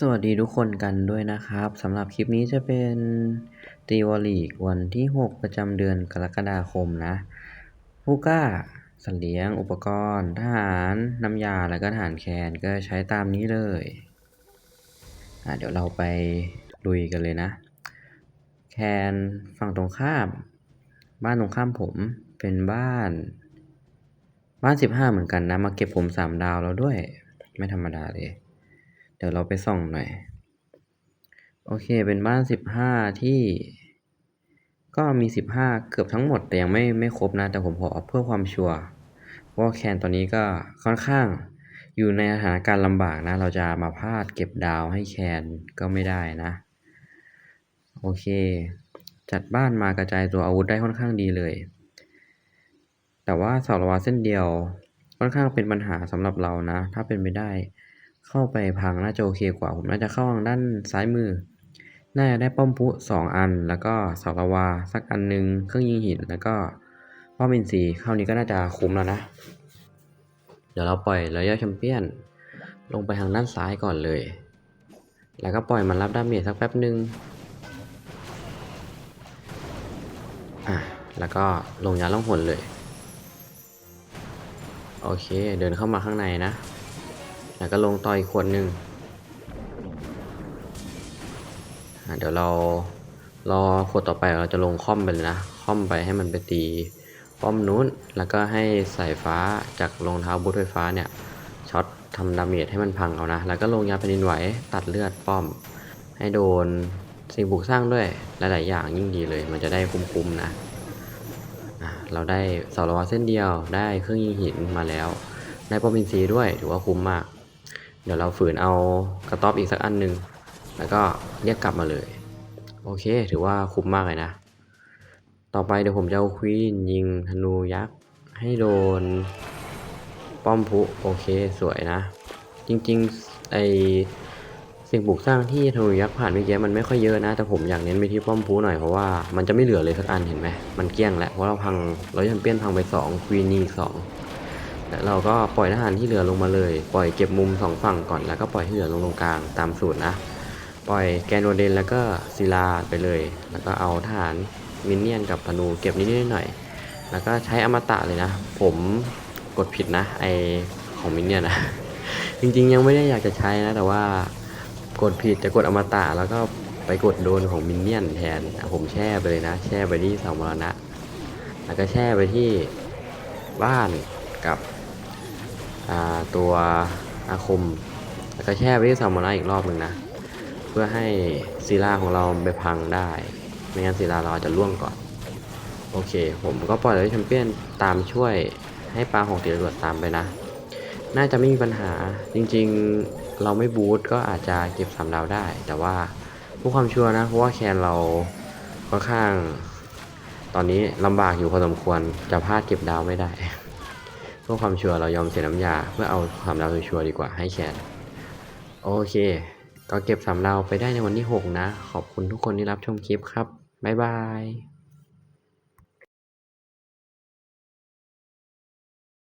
สวัสดีทุกคนกันด้วยนะครับสำหรับคลิปนี้จะเป็นตีวอลีกวันที่ 6 ประจำเดือนกรกฎาคมนะผู้กล้าสัตว์เลี้ยงอุปกรณ์ทหารน้ำยาแล้วก็ทหารแคนก็ใช้ตามนี้เลยอะเดี๋ยวเราไปลุยกันเลยนะ แคนฝั่งตรงข้าม บ้านตรงข้ามผมเป็นบ้าน บ้าน 15 เหมือนกันนะ มาเก็บผม 3 ดาวแล้วด้วย ไม่ธรรมดาเลย เดี๋ยวเราไปส่องหน่อย โอเค เป็นบ้าน15ที่ ก็มี15เกือบทั้งหมด แต่ยังไม่ไม่ครบนะ แต่ผมขอเพื่อความชัวร์เพราะว่าแคนตอนนี้ก็ค่อนข้างอยู่ในสถานการณ์ลำบากนะ เราจะมาพลาดเก็บดาวให้แคนก็ไม่ได้นะ โอเค จัดบ้านมากระจายตัวอาวุธได้ค่อนข้างดีเลย แต่ว่าเสารวาเส้นเดียวค่อนข้างเป็นปัญหาสำหรับเรานะ ถ้าเป็นไปได้ เข้าไปพังน่าจะโอเคกว่า ผมน่าจะเข้าทางด้านซ้ายมือ น่าจะได้ป้อมพุสองอัน แล้วก็เสาระวาสักอันหนึงเครื่องยิงหิน แล้วก็ป้อมอินทรีย์เข้านี้ก็น่าจะคุ้มแล้วนะ เดี๋ยวเราปล่อยรอยัลแชมเปี้ยน ลงไปทางด้านซ้ายก่อนเลย แล้วก็ปล่อยมันรับดาเมจสักแป๊บหนึ่งอะแล้วก็ลงยาล่องหนเลย โอเค เดินเข้ามาข้างในนะ แล้วก็ลงต่ออีกขวดหนึ่งเดี๋ยวเรารอขวดต่อไปเราจะลงค่อมไปเลยนะค่อมไปให้มันไปตีป้อมนู้น แล้วก็ให้สายฟ้าจากรองเท้าบูทไฟฟ้าเนี่ยช็อตทำดาเมจให้มันพังเอานะ แล้วก็ลงยาแผ่นดินไหวตัดเลือดป้อม ให้โดนสิ่งบุกสร้างด้วยหลายๆอย่างยิ่งดีเลย มันจะได้คุ้มๆนะเราได้เสาระวาเส้นเดียวได้เครื่องยิงหินมาแล้ว ได้ป้อมอินทรีย์ด้วยถือว่าคุ้มมาก เดี๋ยวเราฝืนเอากระต๊อบอีกสักอันหนึ่งแล้วก็เรียกกลับมาเลย โอเค ถือว่าคุ้มมากเลยนะ ต่อไปเดี๋ยวผมจะเอาควีนยิงธนูยักษ์ให้โดน ป้อมพุโอเคสวยนะ จริงๆไอสิ่งปลูกสร้างที่ธนูยักษ์ผ่านเมื่อกี้มันไม่ค่อยเยอะนะ แต่ผมอยากเน้นไปที่ป้อมพุหน่อยเพราะว่ามันจะไม่เหลือเลยสักอันเห็นไหมมันเกลี้ยงแล้วเพราะเราพังเราแชมเปี้ยนพังไปสองควีนนี่อีกสองแล้ว เราก็ปล่อยทหารที่เหลือลงมาเลย ปล่อยเก็บมุมสองฝั่งก่อน แล้วก็ปล่อยที่เหลือลงตรงกลางตามสูตรนะ ปล่อยแกนโนเดนแล้วก็ศิลาไปเลย แล้วก็เอาทหารมินเนี่ยนกับธนูเก็บนิดๆหน่อยๆแล้วก็ใช้อมตะเลยนะ ผมกดผิดนะ ไอของมินเนี่ยนนะ จริงๆยังไม่ได้อยากจะใช้นะ แต่ว่ากดผิดจะกดอมตะแล้วก็ไปกดโดนของมินเนี่ยนแทน ผมแช่ไปเลยนะ แช่ไปที่สามรณะ แล้วก็แช่ไปที่บ้านกับ ตัวอาคม แล้วก็แช่ไปที่ซามอนาอีกรอบหนึ่งนะ เพื่อให้ศิลาของเราไปพังได้ ไม่งั้นศิลาเราอาจจะล่วงก่อน โอเค ผมก็ปล่อยเลยแชมเปี้ยนตามช่วยให้ปลาของตีรวดตามไปนะ น่าจะไม่มีปัญหา จริงๆเราไม่บูทก็อาจจะเก็บสามดาวได้ แต่ว่าเพื่อความชัวร์นะ เพราะว่าแคนเราค่อนข้าง ตอนนี้ลำบากอยู่พอสมควร จะพลาดเก็บดาวไม่ได้ พื่อความชัวร์เรายอมเสียน้ำยา เพื่อเอาสามดาวชัวร์ดีกว่าให้แคนโอเค ก็เก็บสามดาวไปได้ในวันที่ 6 นะ ขอบคุณทุกคนที่รับชมคลิปครับ บ๊ายบาย